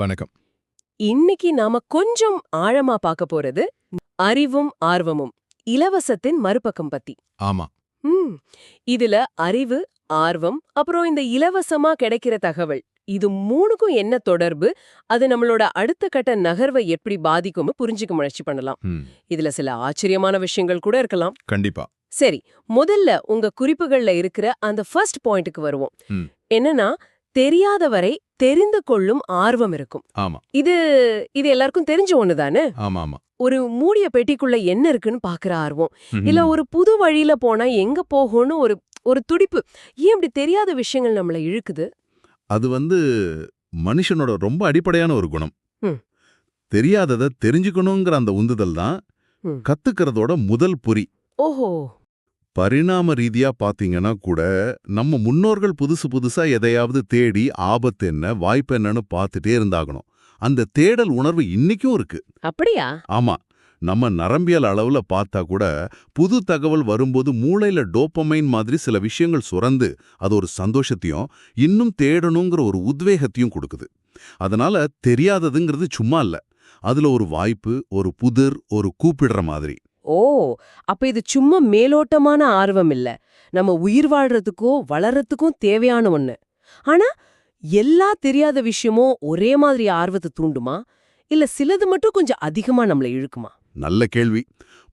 வணக்கம். இன்னைக்கு நாம கொஞ்சம் ஆழமா பார்க்க போறது அறிவும் ஆர்வமும் இலவசத்தின் மறுபக்கம் பத்தி. ஆமா. ம். இதுல அறிவு ஆர்வம் அப்புறம் இந்த இலவசமா கிடைக்கிற தகவல். இது மூணுக்கும் என்ன தொடர்பு? அது நம்மளோட அடுத்த கட்ட நகர்வை எப்படி பாதிக்கும்னு புரிஞ்சுக்க முயற்சி பண்ணலாம். இதுல சில ஆச்சரியமான விஷயங்கள் கூட இருக்கலாம். கண்டிப்பா. சரி முதல்ல உங்க குறிப்புகள்ல இருக்கிற அந்த ஃபர்ஸ்ட் பாயிண்ட்டுக்கு வருவோம். என்னன்னா தெரியாதவரை தெரிந்து கொள்ளும் ஆர்வம் இருக்கும். ஆமா. இது இது எல்லாருக்கும் தெரிஞ்ச ஒண்ணுதானே ஆமா ஆமா. ஒரு மூடிய பெட்டிக்குள்ள என்ன இருக்குன்னு பாக்குற ஆர்வம். இல்ல ஒரு புது வழியில போனா எங்க போகும்னு ஒரு ஒரு துடிப்பு. ஏன் இப்படி தெரியாத விஷயங்கள் நம்மள இழுக்குது? அது வந்து மனுஷனோட ரொம்ப அடிப்படையான ஒரு குணம். தெரியாததை தெரிஞ்சுக்கணுங்கிற அந்த உந்துதல் தான். கத்துக்கிறதோட முதல் பொறி ஓஹோ. பரிணாம ரீதியா பாத்தீங்கன்னா கூட நம்ம முன்னோர்கள் புதுசு புதுசா எதையாவது தேடி ஆபத்து என்ன வாய்ப்பு என்னன்னு பார்த்துட்டே இருந்தாகணும். அந்த தேடல் உணர்வு இன்னைக்கும் இருக்கு. அப்படியா? ஆமா. நம்ம நரம்பியல் அளவுல பார்த்தா கூட புது தகவல் வரும்போது மூளையில டோப்பமைன் மாதிரி சில விஷயங்கள் சுரந்து அது ஒரு சந்தோஷத்தையும் இன்னும் தேடணுங்கிற ஒரு உத்வேகத்தையும் கொடுக்குது. அதனால தெரியாததுங்கிறது சும்மா இல்ல. அதுல ஒரு வாய்ப்பு ஒரு புதிர் ஒரு கூப்பிடுற மாதிரி. ஓ அப்ப இது சும்மா மேலோட்டமான ஆர்வம் இல்ல. நம்ம உயிர் வாழ்றதுக்கோ வளர்றதுக்கும் தேவையான ஒண்ணு. ஆனா எல்லா தெரியாத விஷயமும் ஒரே மாதிரி ஆர்வத்தை தூண்டுமா? இல்ல சிலது மட்டும் கொஞ்சம் அதிகமா நம்மள இழுக்குமா? நல்ல கேள்வி.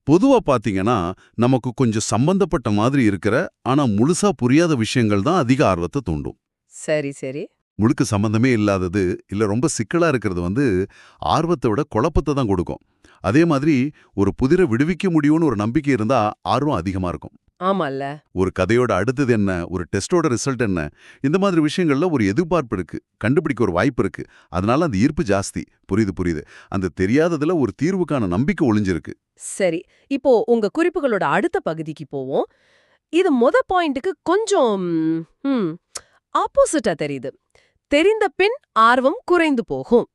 பொதுவா பாத்தீங்கன்னா நமக்கு கொஞ்சம் சம்பந்தப்பட்ட மாதிரி இருக்கிற ஆனா முழுசா புரியாத விஷயங்கள் தான் அதிக ஆர்வத்தை தூண்டும். சரி சரி. முழுக்க சம்பந்தமே இல்லாதது இல்ல ரொம்ப சிக்கலா இருக்கிறது வந்து ஆர்வத்தை விட குழப்பத்தை தான் கொடுக்கும். அதே மாதிரி ஒரு புதிரை விடுவிக்க முடியும்னு ஒரு நம்பிக்கை இருந்தா ஆர்வம் அதிகமா இருக்கும். ஆமால்ல. ஒரு கதையோட அடுத்தது என்ன? ஒரு டெஸ்டோட ரிசல்ட் என்ன? இந்த மாதிரி விஷயங்கள்ல ஒரு எதிர்பார்ப்பு இருக்கு. கண்டுபிடிக்க ஒரு வாய்ப்பு இருக்கு. அதனால அந்த ஈர்ப்பு ஜாஸ்தி. புரியுது புரியுது. அந்த தெரியாததுல ஒரு தீர்வுக்கான நம்பிக்கை ஒளிஞ்சிருக்கு. சரி. இப்போ உங்க குறிப்புகளோட அடுத்த பகுதிக்கு போவோம். இது மொத பாயிண்ட்டுக்கு கொஞ்சம் ஆப்போசிட்டா தெரியுது. தெரிந்த பின் ஆர்வம் குறைந்து போகும்.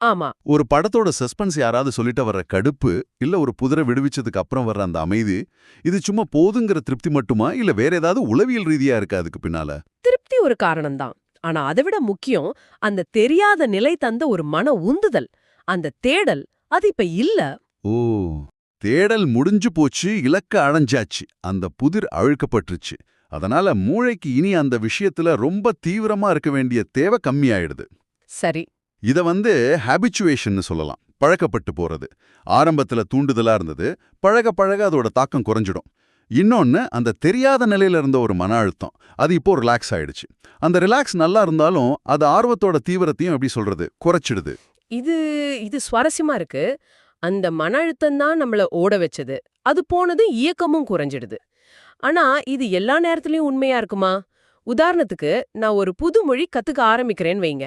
ஆமா. ஒரு படத்தோட சஸ்பென்ஸ் யாராவது சொல்லிட்டு வர்ற கடுப்பு இல்ல ஒரு புதிரை விடுவிச்சதுக்கு அப்புறம் வர்ற அந்த அமைதி இது சும்மா போதுங்கிற திருப்தி மட்டுமா? இல்ல வேற ஏதாவது உளவியல் ரீதியா இருக்கா அதுக்கு பின்னால? திருப்தி ஒரு காரணம்தான். ஆனா அதை விட முக்கியம் அந்த தெரியாத நிலை தந்த ஒரு மன உந்துதல். அந்த தேடல் அது இப்ப இல்ல. ஓ தேடல் முடிஞ்சு போச்சு இலக்க அடைஞ்சாச்சு. அந்த புதிர் அழுக்கப்பட்டுருச்சு. அதனால மூளைக்கு இனி அந்த விஷயத்துல ரொம்ப தீவிரமா இருக்க வேண்டிய தேவை கம்மியாயிடுது. சரி. இத வந்து ஹாபிச்சுவேஷன் சொல்லலாம். பழக்கப்பட்டு போறது. ஆரம்பத்துல தூண்டுதலா இருந்தது. பழக பழக அதோட தாக்கம் குறைஞ்சிடும். இன்னொன்னு அந்த தெரியாத நிலையில இருந்த ஒரு மன அழுத்தம். அது இப்போ ரிலாக்ஸ் ஆயிடுச்சு. அந்த ரிலாக்ஸ் நல்லா இருந்தாலும் அது ஆர்வத்தோட தீவிரத்தையும் எப்படி சொல்றது? குறைச்சிடுது. இது இது சுவாரஸ்யமா இருக்கு. அந்த மன அழுத்தம் தான் நம்மள ஓட வச்சது. அது போனது இயக்கமும் குறைஞ்சிடுது. ஆனா இது எல்லா நேரத்துலயும் உண்மையா இருக்குமா? உதாரணத்துக்கு நான் ஒரு புது மொழி கத்துக்க ஆரம்பிக்கிறேன்னு வைங்க.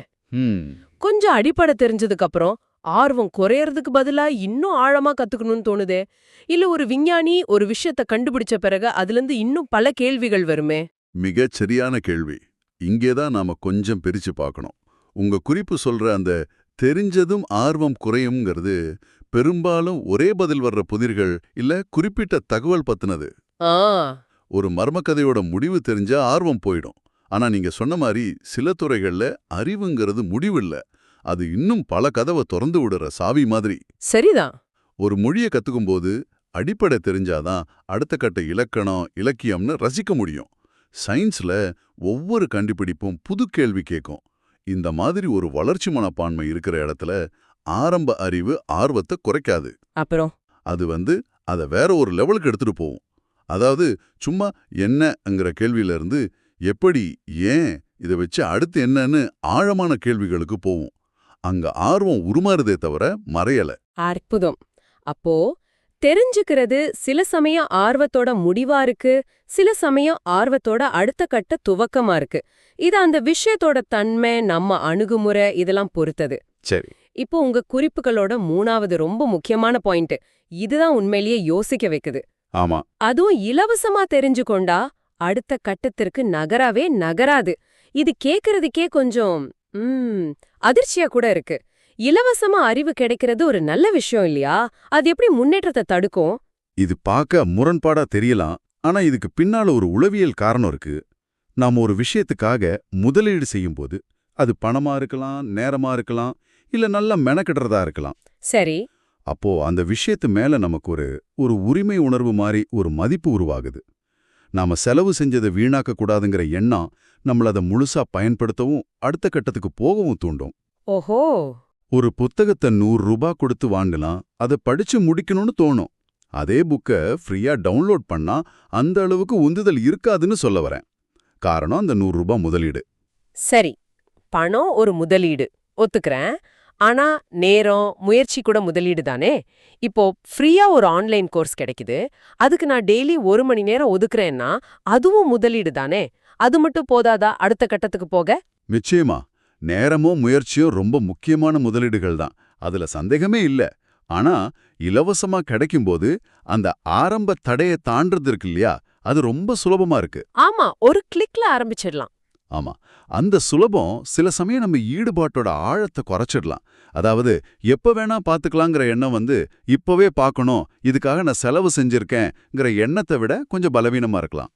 கொஞ்சம் அடிப்படை தெரிஞ்சதுக்கு அப்புறம் ஆர்வம் குறையறதுக்கு பதிலா இன்னும் ஆழமா கத்துக்கணும்னு தோணுதே. இல்ல ஒரு விஞ்ஞானி ஒரு விஷயத்த கண்டுபிடிச்ச பிறகு அதுல இருந்து இன்னும் பல கேள்விகள் வருமே? மிகச் சரியான கேள்வி. இங்கேதான் நாம கொஞ்சம் பிரிச்சு பார்க்கணும். உங்க குறிப்பு சொல்ற அந்த தெரிஞ்சதும் ஆர்வம் குறையும்ங்கிறது பெரும்பாலும் ஒரே பதில் வர்ற புதிர்கள் இல்ல குறிப்பிட்ட தகவல் பத்தினது. ஆ. ஒரு மர்மக்கதையோட முடிவு தெரிஞ்சா ஆர்வம் போயிடும். ஆனா நீங்க சொன்ன மாதிரி சில துறைகள்ல அறிவுங்கிறது முடிவில்ல. அது இன்னும் பல கதவை திறந்து விடுற சாவி மாதிரி. சரிதான். ஒரு மொழியை கத்துக்கும்போது அடிப்படை தெரிஞ்சாதான் அடுத்த கட்ட இலக்கணம் இலக்கியம்னு ரசிக்க முடியும். சயின்ஸ்ல ஒவ்வொரு கண்டுபிடிப்பும் புது கேள்வி கேட்கும். இந்த மாதிரி ஒரு வளர்ச்சி மனப்பான்மை இருக்கிற இடத்துல ஆரம்ப அறிவு ஆர்வத்தை குறைக்காது. அப்புறம்? அது வந்து அதை வேற ஒரு லெவலுக்கு எடுத்துட்டு போகும். அதாவது சும்மா என்னங்கிற கேள்வியில இருந்து எப்படி ஏன் இதை வச்சு அடுத்து என்னன்னு ஆழமான கேள்விகளுக்கு போகும் அங்க ஆர்வம் உருமாறுதே தவிர மறையல. அற்புதம். அப்போ தெரிஞ்சுக்கிறது சில சமயம் ஆர்வத்தோட முடிவா இருக்கு சில சமயம் ஆர்வத்தோட அடுத்த கட்ட துவக்கமா இருக்கு. இது அந்த விஷயத்தோட தன்மை நம்ம அணுகுமுறை இதெல்லாம் பொறுத்தது. சரி. இப்போ உங்க குறிப்புகளோட மூணாவது ரொம்ப முக்கியமான பாயிண்ட் இதுதான் உண்மையிலேயே யோசிக்க வைக்குது. ஆமா. அதுவும் இலவசமா தெரிஞ்சு கொண்டா அடுத்த கட்டத்திற்கு நகராவே நகராது. இது கேக்குறதுக்கே கொஞ்சம் ம் அதிர்ச்சியா கூட இருக்கு. இலவசமா அறிவு கிடைக்கிறது ஒரு நல்ல விஷயம் இல்லையா? அது எப்படி முன்னேற்றத்தை தடுக்கும்? இது பார்க்க முரண்பாடா தெரியலாம் ஆனா இதுக்கு பின்னால ஒரு உளவியல் காரணம் இருக்கு. நாம ஒரு விஷயத்துக்காக முதலீடு செய்யும்போது அது பணமா இருக்கலாம் நேரமா இருக்கலாம் இல்ல நல்லா மெனக்கிடுறதா இருக்கலாம். சரி. அப்போ அந்த விஷயத்து மேல நமக்கு ஒரு ஒரு உரிமை உணர்வு மாதிரி ஒரு மதிப்பு உருவாகுது. நாம செலவு செஞ்சதை வீணாக்க கூடாதுங்கிற எண்ணம் நம்மள அதை முழுசா பயன்படுத்தவும் அடுத்த கட்டத்துக்கு போகவும் தூண்டும். ஓஹோ! ஒரு புத்தகத்தை நூறு ரூபாய் கொடுத்து வாங்கினா அதை படிச்சு முடிக்கணும்னு தோணும். அதே புக்கை ஃப்ரீயா டவுன்லோட் பண்ணா அந்த அளவுக்கு உந்துதல் இருக்காதுன்னு சொல்ல வரேன். காரணம் அந்த நூறு ரூபாய் முதலீடு. சரி. பணம் ஒரு முதலீடு. ஒத்துக்கிறேன். ஆனா நேரம் முயற்சி கூட முதலீடு தானே? இப்போ ஃப்ரீயா ஒரு ஆன்லைன் கோர்ஸ் கிடைக்குது. அதுக்கு நான் டெய்லி ஒரு மணி நேரம் ஒதுக்குறேன்னா அதுவும் முதலீடு தானே? அது மட்டும் போதாதா? அடுத்த கட்டத்துக்கு போக? நிச்சயமா. நேரமும் முயற்சியும் ரொம்ப முக்கியமான முதலீடுகள் தான். அதுல சந்தேகமே இல்ல. ஆனா இலவசமா கிடைக்கும்போது அந்த ஆரம்ப தடையை தாண்டறது இருக்கு இல்லையா? அது ரொம்ப சுலபமா இருக்கு. ஆமா. ஒரு கிளிக்ல ஆரம்பிச்சிடலாம். ஆமா. அந்த சுலபம் சில சமயம் நம்ம ஈடுபாட்டோட ஆழத்தை குறைச்சிடலாம். அதாவது எப்ப வேணா பாத்துக்கலாங்கிற எண்ணம் வந்து இப்பவே பார்க்கணும் இதுக்காக நான் செலவு செஞ்சிருக்கேங்கிற எண்ணத்தை விட கொஞ்சம் பலவீனமா இருக்கலாம்.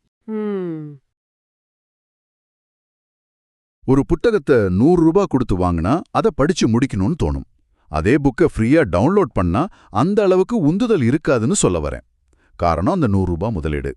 ஒரு புத்தகத்தை நூறு ரூபாய் கொடுத்து வாங்கினா அதை படிச்சு முடிக்கணும்னு தோணும். அதே புக்கை ஃப்ரீயா டவுன்லோட் பண்ணா அந்த அளவுக்கு உந்துதல் இருக்காதுன்னு சொல்ல வரேன். காரணம் அந்த நூறு ரூபாய் முதலீடு.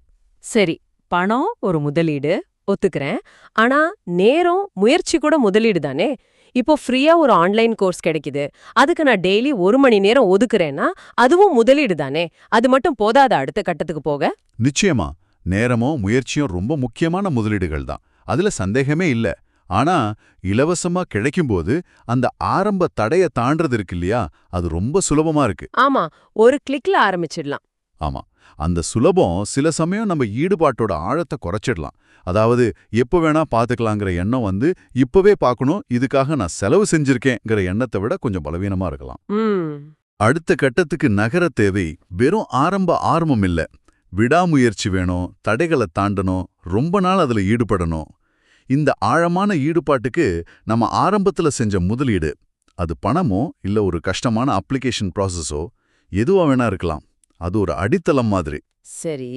சரி பணம் ஒரு முதலீடு ஒத்துக்கிறேன். ஆனா நேரம் முயற்சி கூட முதலீடு தானே? இப்போ ஃப்ரீயா ஒரு ஆன்லைன் கோர்ஸ் கிடைக்குது. அதுக்கு நான் டெய்லி ஒரு மணி நேரம் ஒதுக்குறேன்னா அதுவும் முதலீடு தானே? அது மட்டும் போதாத அடுத்த கட்டத்துக்கு போக? நிச்சயமா. நேரமும் முயற்சியும் ரொம்ப முக்கியமான முதலீடுகள் தான். அதுல சந்தேகமே இல்ல. ஆனா இலவசமா கிடைக்கும்போது அந்த ஆரம்ப தடைய தாண்டறது இருக்கு இல்லையா? அது ரொம்ப சுலபமா இருக்கு. ஆமா. ஒரு கிளிக்ல ஆரம்பிச்சிடலாம். ஆமா. அந்த சுலபம் சில சமயம் நம்ம ஈடுபாட்டோட ஆழத்தை குறைச்சிடலாம். அதாவது எப்ப வேணா பாத்துக்கலாங்கிற எண்ணம் வந்து இப்பவே பார்க்கணும் இதுக்காக நான் செலவு செஞ்சிருக்கேங்கிற எண்ணத்தை விட கொஞ்சம் பலவீனமா இருக்கலாம். அடுத்த கட்டத்துக்கு நகர தேவை வெறும் ஆரம்ப ஆர்வம் இல்ல. விடாமுயற்சி வேணும் தடைகளை தாண்டணும் ரொம்ப நாள் அதுல ஈடுபடணும். இந்த ஆழமான ஈடுபாட்டுக்கு நம்ம ஆரம்பத்துல செஞ்ச முதலீடு அது பணமோ இல்ல ஒரு கஷ்டமான அப்ளிகேஷன் ப்ராசஸோ எதுவா வேணா இருக்கலாம். அது ஒரு அடித்தளம் மாதிரி. சரி.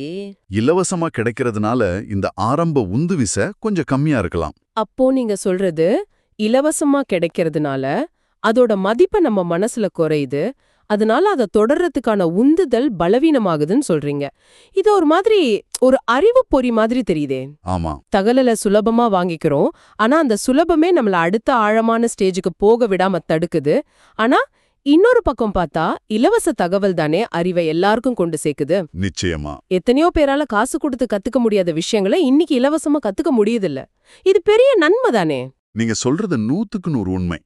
இலவசமா கிடைக்கிறதுனால இந்த ஆரம்ப உந்துவிச கொஞ்சம் கம்மியா இருக்கலாம். அப்போ நீங்க சொல்றது இலவசமா கிடைக்கிறதுனால அதோட மதிப்பை நம்ம மனசுல குறையுது அதனால அதை தொடர்றதுக்கான உந்துதல் பலவீனமாகுதுன்னு சொல்றீங்க. இது ஒரு மாதிரி ஒரு அறிவு பொறி மாதிரி தெரியுதே. ஆமா. தகவல சுலபமா வாங்கிக்கிறோம் ஆனா அந்த சுலபமே நம்மள அடுத்த ஆழமான ஸ்டேஜுக்கு போக விடாம தடுக்குது. ஆனா இன்னொரு பக்கம் பார்த்தா இலவச தகவல் தானே அறிவை எல்லாருக்கும் கொண்டு சேர்க்குது. நிச்சயமா. எத்தனையோ பேரால காசு கொடுத்து கத்துக்க முடியாத விஷயங்களை இன்னைக்கு இலவசமா கத்துக்க முடியுதில்ல. இது பெரிய நன்மை தானே. நீங்க சொல்றது நூத்துக்கு நூறு உண்மை.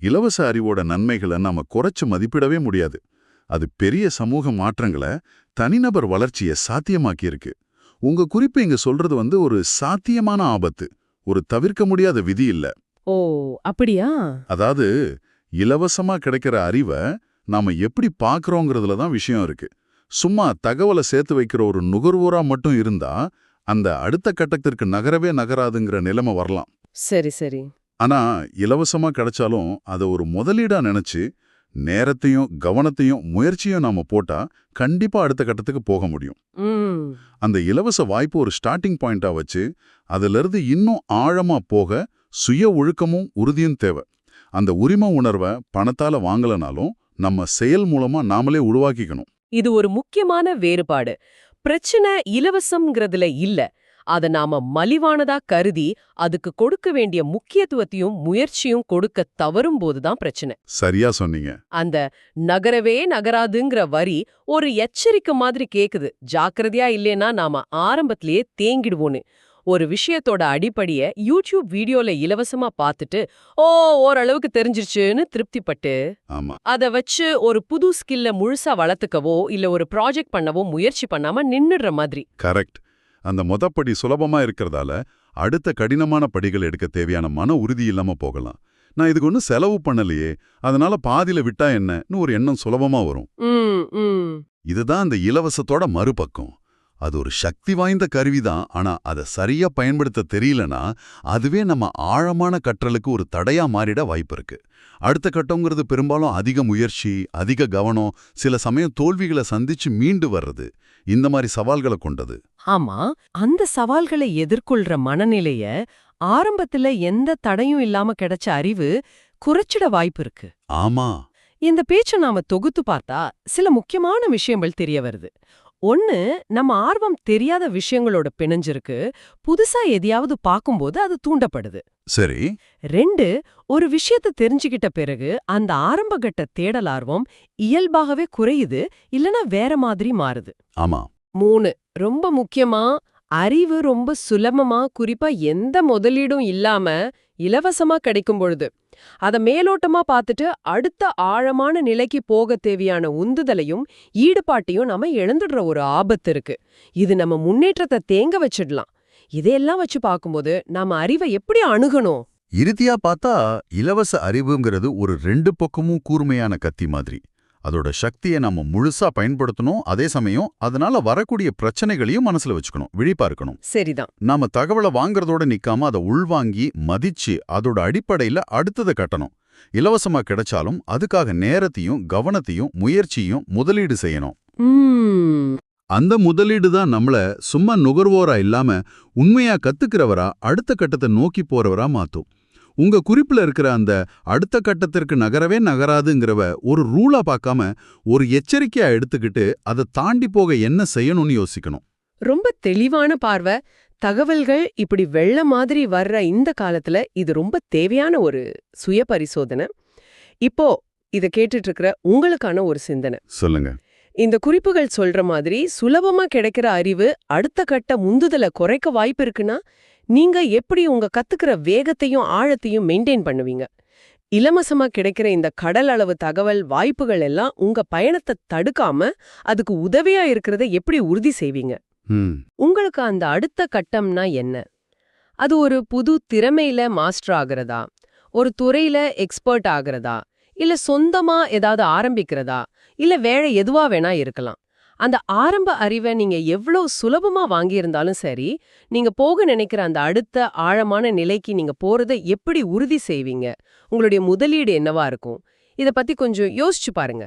இலவச அறிவோட நன்மைகளை நாம குறைச்சு மதிப்பிடவே முடியாது. அது பெரிய சமூக மாற்றங்களை தனிநபர் வளர்ச்சியை சாத்தியமாக்கியிருக்கு. உங்க குறிப்பு இங்க சொல்றது வந்து ஒரு சாத்தியமான ஆபத்து. ஒரு தவிர்க்க முடியாத விதி இல்ல. ஓ அப்படியா? அதாவது இலவசமா கிடைக்கிற அறிவை நாம எப்படி பார்க்கறோங்கிறதுல தான் விஷயம் இருக்கு. சும்மா தகவலை சேர்த்து வைக்கிற ஒரு நுகர்வோரா மட்டும் இருந்தா அந்த அடுத்த கட்டத்திற்கு நகரவே நகராதுங்கிற நிலைமை வரலாம். சரி சரி. ஆனா இலவசமா கிடைச்சாலும் அதை ஒரு முதலீடா நினைச்சு நேரத்தையும் கவனத்தையும் முயற்சியும் நாம போட்டா கண்டிப்பா அடுத்த கட்டத்துக்கு போக முடியும். அந்த இலவச வாய்ப்பு ஒரு ஸ்டார்டிங் பாயிண்டா வச்சு அதிலிருந்து இன்னும் ஆழமா போக சுய ஒழுக்கமும் உறுதியும் தேவை. அந்த உரிமை உணர்வை பணத்தால வாங்கலனாலும் நம்ம செயல் மூலமா நாமளே உருவாக்கிக்கணும். இது ஒரு முக்கியமான வேறுபாடு. பிரச்சனை இலவசம்ங்கிறதுல இல்ல. அத நாம மலிவானதா கருதி அதுக்கு கொடுக்க வேண்டிய முக்கியத்துவத்தையும் முயற்சியும் கொடுக்க தவறும் போதுதான் பிரச்சனை. சரியா சொன்னீங்க. அந்த நகரவே நகராதுங்கிற வரி ஒரு எச்சரிக்கை மாதிரி கேக்குது. ஜாக்கிரதையா இல்லேன்னா நாம ஆரம்பத்திலேயே தேங்கிடுவோன்னு. ஒரு விஷயத்தோட அடிப்படைய யூடியூப் வீடியோல இலவசமா பார்த்துட்டு ஓ ஓரளவுக்கு தெரிஞ்சிருச்சுன்னு திருப்திப்பட்டு ஆமா. அத வச்சு ஒரு புது ஸ்கில்ல முழுசா வளர்த்துக்கவோ இல்ல ஒரு ப்ராஜெக்ட் பண்ணவோ முயற்சி பண்ணாம நின்னுடுற மாதிரி. கரெக்ட். அந்த மொதப்படி சுலபமா இருக்கிறதால அடுத்த கடினமான படிகள் எடுக்க தேவையான மன உறுதி இல்லாம போகலாம். நான் இதுக்கு ஒன்றும் செலவு பண்ணலையே அதனால பாதியில விட்டா என்னன்னு ஒரு எண்ணம் சுலபமா வரும். இதுதான் அந்த இலவசத்தோட மறுபக்கம். அது ஒரு சக்தி வாய்ந்த கருவிதான். ஆனா அதை சரியா பயன்படுத்த தெரியலனா அதுவே நம்ம ஆழமான கற்றலுக்கு ஒரு தடையா மாறிட வாய்ப்பு இருக்கு. அடுத்த கட்டங்கிறது பெரும்பாலும் அதிக முயற்சி அதிக கவனம் சில சமயம் தோல்விகளை சந்திச்சு மீண்டு வர்றது இந்த மாதிரி சவால்களை கொண்டது. ஆமா அந்த சவால்களை எதிர்கொள்ற மனநிலைய ஆரம்பத்துல எந்த தடையும் இல்லாம கிடைச்ச அறிவு குறைச்சிட வாய்ப்பு இருக்கு. ஆமா. இந்த பேச்ச நாம தொகுத்து பார்த்தா சில முக்கியமான விஷயங்கள் தெரிய வருது. ஒன்னு நம்ம ஆர்வம் தெரியாத விஷயங்களோட பிணைஞ்சிருக்கு. புதுசா எதையாவது பார்க்கும்போது அது தூண்டப்படுது. சரி. ரெண்டு ஒரு விஷயத்த தெரிஞ்சுக்கிட்ட பிறகு அந்த ஆரம்பகட்ட தேடல் ஆர்வம் இயல்பாகவே குறையுது இல்லனா வேற மாதிரி மாறுது. ஆமா. மூணு ரொம்ப முக்கியமா அறிவு ரொம்ப சுலபமா குறிப்பா எந்த முதலீடும் இல்லாம இலவசமா கிடைக்கும் பொழுது. அத மேலோட்டமா பார்த்துட்டு அடுத்த ஆழமான நிலைக்கு போக தேவையான உந்துதலையும் ஈடுபாட்டையும் நாம இழந்துடுற ஒரு ஆபத்து இருக்கு. இது நம்ம முன்னேற்றத்தை தேங்க வச்சிடலாம். இதையெல்லாம் வச்சு பார்க்கும்போது நாம அறிவை எப்படி அணுகணும்? இறுதியா பார்த்தா இலவச அறிவுங்கிறது ஒரு ரெண்டு பக்கமும் கூர்மையான கத்தி மாதிரி. அதோட சக்தியை நாம முழுசா பயன்படுத்தணும். அதே சமயம் அதனால வரக்கூடிய பிரச்சனைகளையும் மனசுல வச்சுக்கணும். விழிப்பா இருக்கணும். சரிதான். நாம தகவலை வாங்குறதோட நிக்காம அதை உள்வாங்கி மதிச்சு அதோட அடிப்படையில அடுத்ததை கட்டணும். இலவசமா கிடைச்சாலும் அதுக்காக நேரத்தையும் கவனத்தையும் முயற்சியும் முதலீடு செய்யணும். அந்த முதலீடு தான் நம்மள சும்மா நுகர்வோரா இல்லாம உண்மையா கத்துக்கிறவரா அடுத்த கட்டத்தை நோக்கி போறவரா மாத்தும். உங்க குறிப்புல இருக்கிற அந்த அடுத்த கட்டத்திற்கு நகரவே நகராதுங்கிறவ ஒரு ரூலா பார்க்காம ஒரு எச்சரிக்கையா எடுத்துக்கிட்டு அதை தாண்டி போக என்ன செய்யணும்னு யோசிக்கணும். ரொம்ப தெளிவான பார்வை. தகவல்கள் இப்படி வெள்ள மாதிரி வர்ற இந்த காலத்துல இது ரொம்ப தேவையான ஒரு சுய பரிசோதனை. இப்போ இத கேட்டுட்டு இருக்கிற உங்களுக்கான ஒரு சிந்தனை. சொல்லுங்க. இந்த குறிப்புகள் சொல்ற மாதிரி சுலபமா கிடைக்கிற அறிவு அடுத்த கட்ட முந்துதலை குறைக்க வாய்ப்பு இருக்குன்னா நீங்க எப்படி உங்க கத்துக்கிற வேகத்தையும் ஆழத்தையும் மெயின்டைன் பண்ணுவீங்க? இலவசமா கிடைக்கிற இந்த கடல் அளவு தகவல் வாய்ப்புகள் எல்லாம் உங்க பயணத்தை தடுக்காம அதுக்கு உதவியா இருக்கிறத எப்படி உறுதி செய்வீங்க? உங்களுக்கு அந்த அடுத்த கட்டம்னா என்ன? அது ஒரு புது திறமையில மாஸ்டர் ஆகிறதா? ஒரு துறையில எக்ஸ்பர்ட் ஆகிறதா? இல்ல சொந்தமா ஏதாவது ஆரம்பிக்கிறதா? இல்ல வேற எதுவா வேணா இருக்கலாம். அந்த ஆரம்ப அறிவை நீங்க எவ்வளவு சுலபமா வாங்கியிருந்தாலும் சரி நீங்க போக நினைக்கிற அந்த அடுத்த ஆழமான நிலைக்கு நீங்க போறதை எப்படி உறுதி செய்வீங்க? உங்களுடைய முதலீடு என்னவா இருக்கும்? இத பத்தி கொஞ்சம் யோசிச்சு பாருங்க.